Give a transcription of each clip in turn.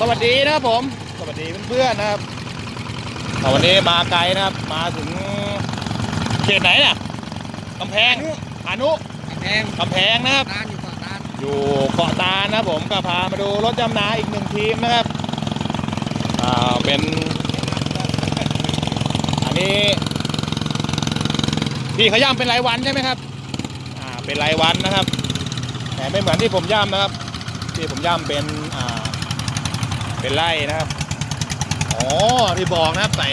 สวัสดีนะครับผม สวัสดีเพื่อนๆนะครับแต่วันนี้มาไกลนะครับ มาถึงเขตไหนเนี่ยกำแพงอานุกำแพงกำแพงนะครับ ตานอยู่เกาะตานอยู่เกาะตาลนะครับผมก็พามาดูรถยำนาอีกหนึ่งทีมนะครับ อ่า เป็น อันนี้ พี่เขาย่ำเป็นรายวันใช่ไหมครับ อ่า เป็นรายวันนะครับ แต่ไม่เหมือนที่ผมย่ำนะครับ ที่ผมย่ำเป็นอ่า เป็นไร่นะครับอ๋อที่บอกนะครับใส่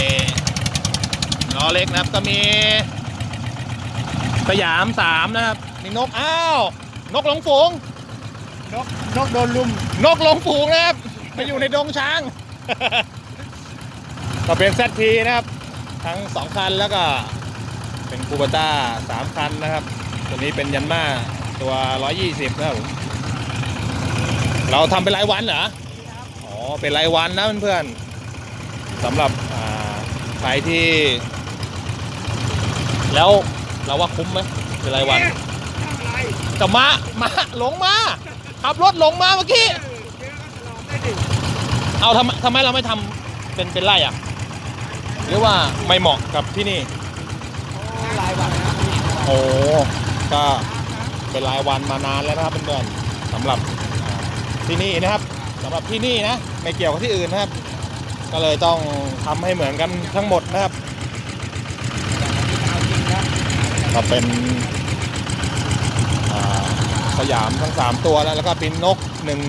ล้อเล็กนะครับก็มีสยามสามนะครับมีนกอ้าวนกหลงฝูงนกนกโดนลุมนกหลงฝูงนะครับไปอยู่ในดงช้าง ก็เป็นเซตทีนะครับ ทั้งสองคันแล้วก็เป็นคูบต้าสามคันนะครับ ตัวนี้เป็นยันมาตัว120นะครับผมเราทำเป็นรายวันเหรออ๋อ เป็นรายวันนะเพื่อนๆสำหรับอ่าใครที่ แล้วเราว่าคุ้มไหมเป็นรายวันทำอะไรกับมามาหลงมาขับรถหลงมาเมื่อกี้เออเจอก็ตลอดได้ดิเอาทำไมทำไมเราไม่ทำเป็นเป็นไร่อะหรือว่าไม่เหมาะกับที่นี่รายวันนะโอ้ก็เป็นรายวันมานานแล้วนะครับเพื่อนๆสำหรับอ่าที่นี่นะครับ สำหรับที่นี่นะไม่เกี่ยวกับที่อื่นนะครับ ก็เลยต้องทำให้เหมือนกันทั้งหมดนะครับเอาจริงนะก็เป็นอ่าสยามทั้ง 3 ตัวแล้วแล้วก็เป็นนก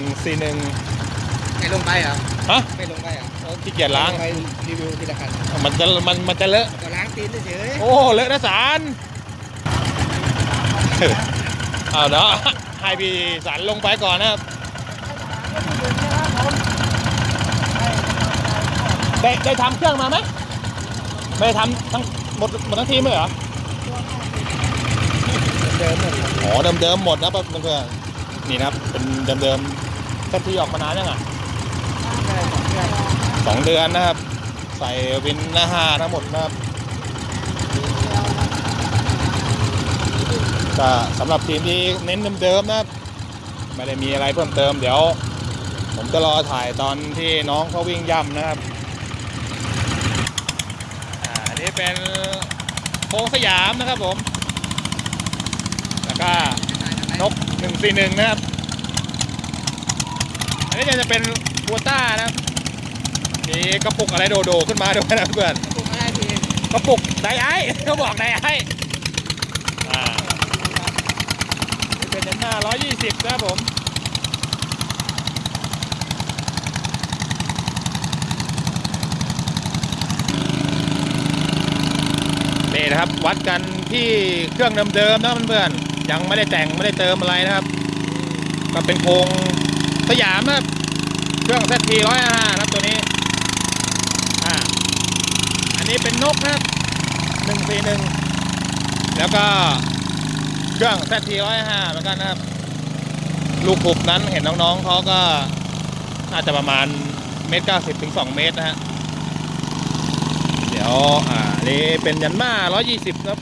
141ไม่ลงไปเหรอฮะไม่ลงไปเหรอที่เกียจล้างไปรีวิวทีละคันมันจะมันมันจะเลอะก็ล้างตีนเฉยโอ้เลอะนะสารเอาเนาะให้พี่สันลงไปก่อนนะครับ ได้ได้ทำเครื่องมาไหมไม่ได้ทำทั้งหมดหมดทั้งทีมเลยเหรอเดิมหมดอ๋อเดิมเดิมๆหมดนะเพื่อนๆนี่นะครับเป็นเดิมเดิมๆเซ็ตที่ออกมานานยังอะใช่ของเพื่อนสองเดือนนะครับ ใส่วินหน้าห้าทั้งหมดนะครับก็สำหรับทีมที่เน้นเดิมๆนะครับไม่ได้มีอะไรเพิ่มเติม เดี๋ยว ผมจะรอถ่ายตอนที่น้องเขาวิ่งย่ำนะครับ อ่าอันนี้ เป็นโค้งสยามนะครับผม แล้วก็นก141นะครับ อันนี้จะเป็นบัวต้านะครับ มีกระปุกอะไรโดๆขึ้นมาด้วยนะเพื่อนกระปลูกอะไรพี่กระปุกไดไอซ์เขาบอกไดไอซ์อ่าเป็นยันหน้า120นะครับผม นะครับ วัดกันที่เครื่องเดิมๆนะเพื่อนๆยังไม่ได้แต่งไม่ได้เติมอะไรนะครับ ก็เป็นโครงสยามนะครับเครื่อง ZT 105นะครับตัวนี้อ่าอันนี้เป็นนกนะครับ141แล้วก็เครื่อง ZT 105เหมือนกันนะครับ ลูกขุบนั้นเห็นน้องๆเขาก็น่าจะประมาณเมตรเก้าสิบถึงสองเมตรนะฮะ ยวอ่านนี้เป็นยันมา120 ครับ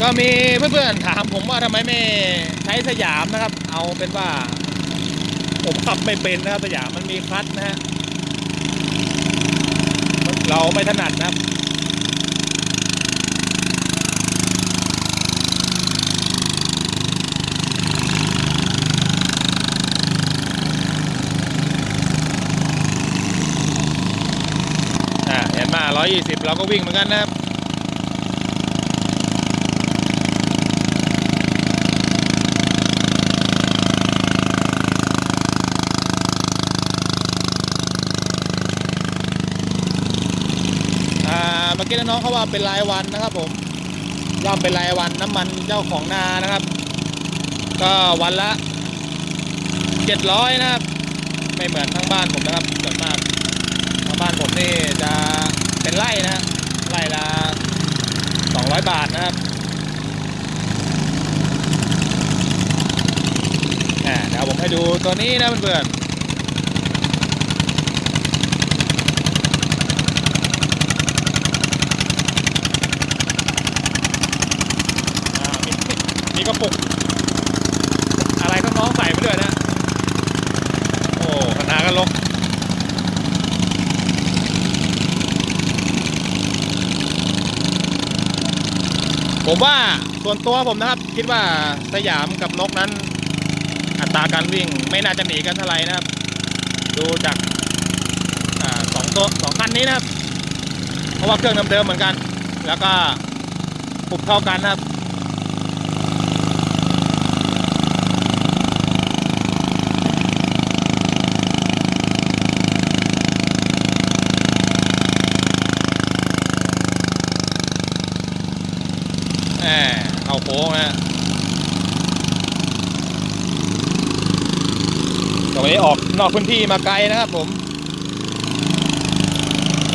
ก็มีเพื่อนๆถามผมว่าทำไมไม่ใช้สยามนะครับ เอาเป็นว่า ผมขับไม่เป็นนะครับสยามมันมีคลัตช์นะฮะเราไม่ถนัดนะครับอ่าเห็นมา120 เราก็วิ่งเหมือนกันนะครับ อ่าเมื่อกี้น้องเขาว่าเป็นรายวันนะครับผมย่อมเป็นรายวันน้ำมันเจ้าของนานะครับ ก็วันละเจ็ดร้อยนะครับ ไม่เหมือนทางบ้านผมนะครับส่วนมากทางบ้านผมนี่จะเป็นไร่นะฮะไร่ละสองร้อยบาทนะครับเดี๋ยวผมให้ดูตัวนี้นะเพื่อนๆอ่ามี มีกระปุก อะไรน้องใส่ไปด้วยนะ โอ้คณะก็ลกผมว่าส่วนตัวผมนะครับ คิดว่าสยามกับนกนั้น อัตราการวิ่งไม่น่าจะหนีกันเท่าไหร่นะครับ ดูจากอสองตัวสองคันนี้นะครับ เพราะว่าเครื่องเดิมๆเหมือนกัน แล้วก็ปุบเท่ากันนะครับ แหม เข้าโค้งนะตรงนี้ออกนอกพื้นที่มาไกลนะครับผม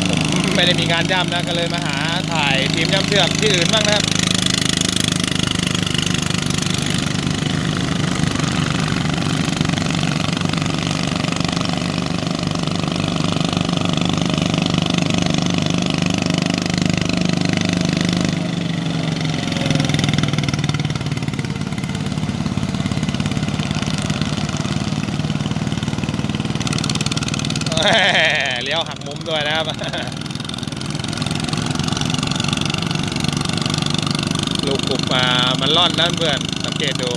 ผมไม่ได้มีงานย่ำนะก็เลยมาหาถ่ายทีมย่ำเชือกที่อื่นบ้างนะครับ แหม่เลี้ยวหักมุมด้วย นะครับลูกปุบมามันล่อนนั่นเพื่อนสังเกตดู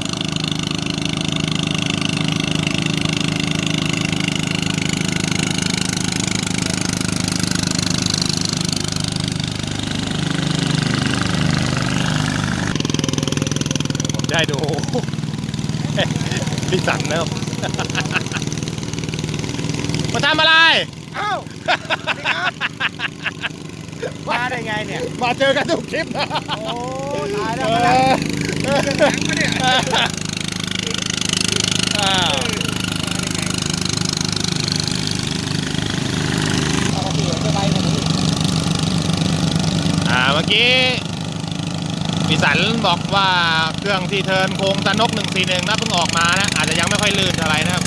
ผมจะให้ดูพี่สันนะครับมาทำอะไร อ้าวมาได้ไงเนี่ย มาเจอกันทุกคลิปนะโอ้ตายเอแล้วมาแล้วอหนังปะเนี่ยอ้าวปกติจะไปกว่านี้อ่าเมื่อกี้พี่สันบอกว่าเครื่องที่เทิร์นโค้งตะนก141นะเพิ่งออกมานะ อาจจะยังไม่ค่อยลื่นเท่าไหร่นะครับ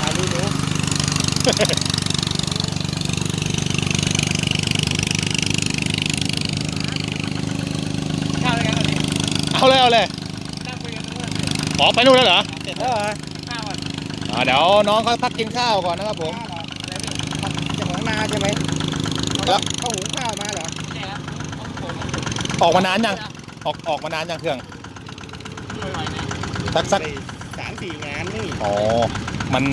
ถ่ายรูปหนูข้าวอะไรกันตอนนี้ เอาเลยเอาเลยนั่งคุยกันตรงนู้นขอไปนู่นแล้วเหรอเสร็จแล้วเหรอข้าวอะอ่าเดี๋ยวน้องเขาพักกินข้าวก่อนนะครับผมข้าวเหรออะไรนี่จากหนองนาใช่ไหมแล้วเขาหุงข้าวมาเหรอใช่ครับของผมออกมานานยังออกออกมานานยังเครื่องหน่อยๆนะสักสักสามสี่งานนี่อ๋อมัน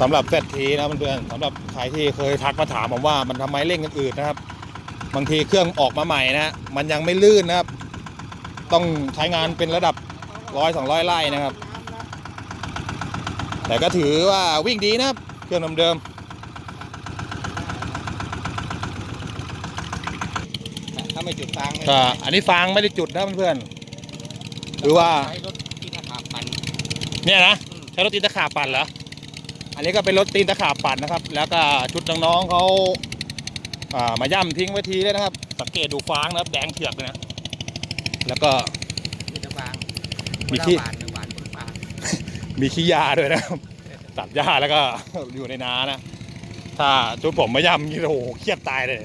สำหรับเซตทีนะเพื่อนๆสำหรับใครที่เคยทักมาถามผมว่ามันทำไมเร่งกันอืดนะครับ บางทีเครื่องออกมาใหม่นะมันยังไม่ลื่นนะครับ ต้องใช้งานเป็นระดับร้อยสองร้อยไร่นะครับ แต่ก็ถือว่าวิ่งดีนะครับ เครื่องเดิมถ้าไม่จุดฟางๆก็อันนี้ฟางไม่ได้จุดนะเพื่อนๆหรือว่าใช้รถที่นาคาปันเนี่ยนะอืมใช้รถตีนตะขาบปั่นเหรออันนี้ก็เป็นรถตีนตะขาบปั่นนะครับ แล้วก็ชุดน้องๆเขาอ่ามาย่ำทิ้งไว้ทีเลยนะครับ สังเกตดูฟางนะครับแดงเถือกเลยนะ แล้วก็มีแต่ฟางมีที่หวานหวานบนฟางมีขี้ยาด้วยนะครับตัดหญ้าแล้วก็อยู่ในนานะ ถ้าชุดผมมาย่ำนี่โอ้โหเครียดตายเลย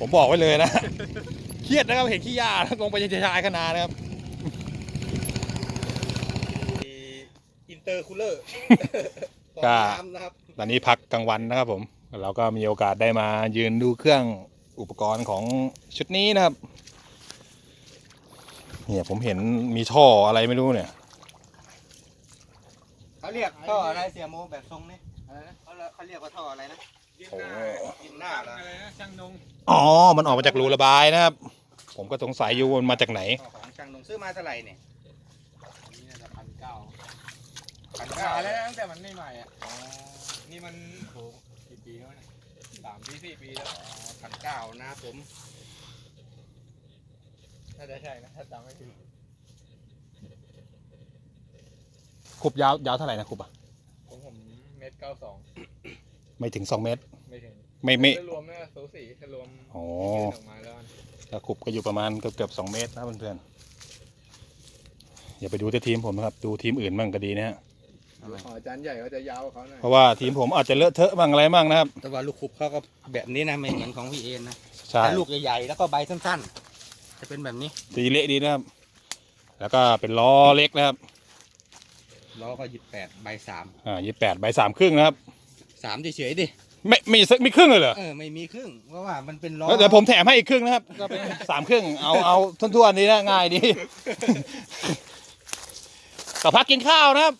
ผมบอกไว้เลยนะ เครียดนะครับเห็นขี้ยาแล้วลงไปยังชายขนาดนะครับอินเตอร์คูลเลอร์ก็น้ำนะครับตอนนี้พักกลางวันนะครับผม เราก็มีโอกาสได้มายืนดูเครื่องอุปกรณ์ของชุดนี้นะครับ เนี่ยผมเห็นมีท่ออะไรไม่รู้เนี่ยเขาเรียกท่ออะไรเสียโมแบบทรงนี่อะไรนะเขาเขาเรียกว่าท่ออะไรนะโอ้ยินหน้าเหรออะไรนะช่างนงอ๋อ มันออกมาจากรูระบายนะครับ ผมก็สงสัยอยู่ว่ามันมาจากไหนท่อของช่างนงซื้อมาเท่าไหร่เนี่ยนี่น่าจะพันเก้าพันขาเก้ายแล้วตั้งแต่มันไม่ใหม่อะนี่มันโหกี่ปีแล้วเนี่ยสามปีสี่ปีแล้วพันเก้านะผม น่าจะใช่นะถ้าจำไม่ผิดขุบยาวยาวเท่าไหร่นะขุบอะของผมเมตรเก้าสองไม่ถึงสองเมตร ไม่ถึงไม่ไม่ถ้ารวมเนี่ยสูสีถ้ารวมอ๋อยื่นออกมาแล้วถ้าขุบก็อยู่ประมาณเกือบเกือบสองเมตรนะครับเพื่อนๆอย่าไปดูแต่ทีมผมนะครับ ดูทีมอื่นบ้างก็ดีนะฮะขออาจารย์ใหญ่เขาจะยาวกว่าเขาหน่อยเพราะว่าทีมผมอาจจะเลอะเทอะบ้างอะไรบ้างนะครับ แต่ว่าลูกคุบเขาก็แบบนี้นะไม่เหมือนของพี่เอ็นนะใช่ แต่ลูกใหญ่ๆแล้วก็ใบสั้นๆ จะเป็นแบบนี้ตีเละดีนะครับ แล้วก็เป็นล้อเล็กนะครับ ล้อก็ยี่แปดใบสามอ่ายี่แปดใบสามครึ่งนะครับสามเฉยๆดิ ไม่มีสักมีครึ่งเลยเหรอ เออ ไม่มีครึ่ง เพราะว่ามันเป็นล้อ เดี๋ยวผมแถมให้อีกครึ่งนะครับ ก็เป็นสามครึ่ง เอาเอาทุ่นๆนี้นะง่ายดีต่อพักกินข้าวนะครับ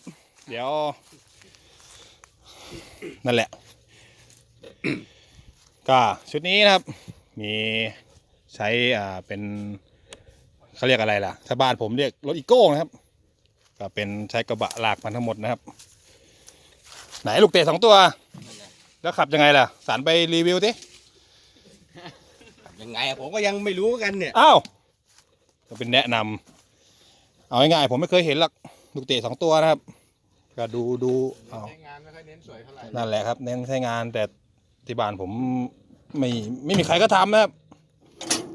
เดี๋ยว นั่นแหละ ก็ชุดนี้นะครับ มี ใช้อ่าเป็นเขาเรียกอะไรล่ะถ้าบ้านผมเรียกรถอีโก้นะครับ ก็เป็นใช้กระบะลากมันทั้งหมดนะครับ ไหนลูกเตะสองตัว แล้วขับยังไงล่ะ สารไปรีวิวดิยังไงอะผมก็ยังไม่รู้กันเนี่ยอ้าวก็เป็นแนะนำเอาง่ายๆผมไม่เคยเห็นหรอกลูกเตะสองตัวนะครับ ก็ดูดูเอาใช้งานไม่ค่อยเน้นสวยเท่าไหร่นั่นแหละครับ เน้นใช้งานแต่ที่บ้านผมไม่ไม่มีใครก็ทำนะครับ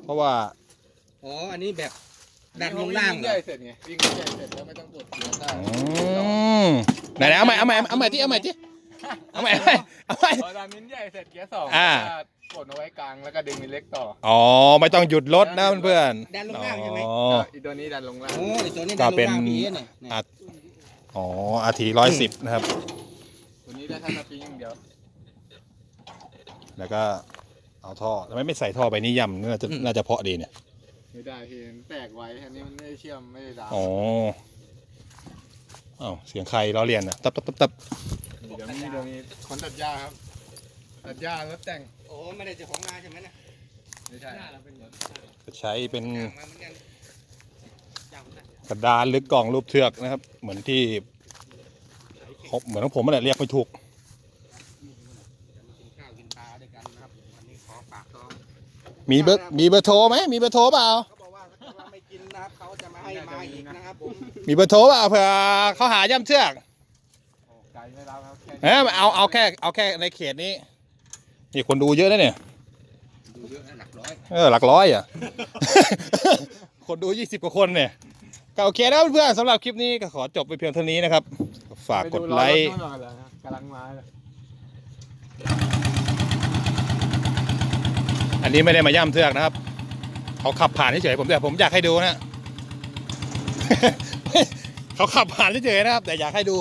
เพราะว่าอ๋อ อันนี้แบบดันลงล่างวิ่เหรใหอญ่เสร็จไงวิ่งใหญ่เสร็จแล้วไม่ต้องกดเกียร์ได้อืมไหนๆเอาใหม่เอาใหม่เอาใหม่ที่เอาใหม่ที่เอาใหม่เอาใหม่เอาใหม่ พอดันมิ้นใหญ่เสร็จเกียร์สองอ่า ก็กดเอาไว้กลางแล้วก็ดึงมินเล็กต่ออ๋อไม่ต้องหยุดรถนะเพื่อนดันลๆงล่างใช่ไหม อ๋ออีตัวนี้ดันลงล่างโอ้ยตัวนี้ก็ดันลเป็นงล่างพี่เอ็นเนี่ยเนี่ย อะ อ๋ออาทีร้อยสิบนะครับ ตัวนี้ได้แค่นาทีอย่างเดียวแล้วก็ เอาท่อทำไมไม่ใส่ท่อไปนี่ย่ำน่าจะน่าจะเพาะดีเนี่ย ไม่ได้พี่มันแตกไว้อันนี้มันไม่ได้เชื่อมไม่ได้ดามอ๋ออ้าวเสียงใครล้อเลียนอะ ตับตับตับตับเดี๋ยวมีเดี๋ยวมีคนตัดหญ้าครับ ตัดหญ้ารถแต่ง โอ้ไม่ได้เจ้าของนาใช่ไหมนะไม่ใช่จะใช้เป็นจ้างมาเหมือนกันจ้างมากระดานหรือกล่องรูปเทือกนะครับ เหมือนที่เขาเหมือนของผมนั่นแหละเรียกไม่ถูก กินข้าวกินปลาด้วยกันนะครับวันนี้ขอฝากท้อง มีเบอร์มีเบอร์โทรไหมมีเบอร์โทรเปล่าเขาบอกว่าถ้าว่าไม่กินนะครับเขาจะมาให้มาอีกนะครับผมมีเบอร์โทรเปล่าเผื่อเขาหาย่ำเชือกโอ้ไกลไม่รับครับแค่เออเอาเอาแค่เอาแค่ในเขตนี้นี่คนดูเยอะนะเนี่ยดูเยอะนะหลักร้อยเออหลักร้อยอะ คนดูยี่สิบกว่าคนเนี่ยก็โอเคแล้วเพื่อนๆสำหรับคลิปนี้ก็ขอจบไปเพียงเท่านี้นะครับฝากกดไลค์ปดูรถนู่นก่อนเลยนะกำลังมาเลย อันนี้ไม่ได้มาย่ำเทือกนะครับ เขาขับผ่านเฉยๆผมแต่ผมอยากให้ดูนะ เขาขับผ่านเฉยๆนะครับ แต่อยากให้ดู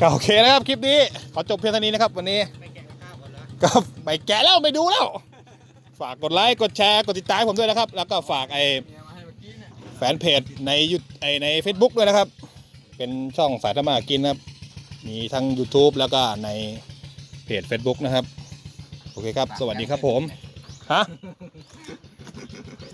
ก็โอเคนะครับคลิปนี้ ขอจบเพียงเท่านี้นะครับ วันนี้ไม่แกะข้าวก่อนเหรอก็ไปแกะแล้วไปดูแล้ว ฝากกดไลค์กดแชร์กดติดตามผมด้วยนะครับ แล้วก็ฝากไอ้แฟนเพจในยูไอใน Facebook ด้วยนะครับ เป็นช่องสายธรรมาหากินนะครับ มีทั้ง YouTube แล้วก็ใน เพจ Facebook นะครับ โอเคครับ สวัสดีครับผม ฮะ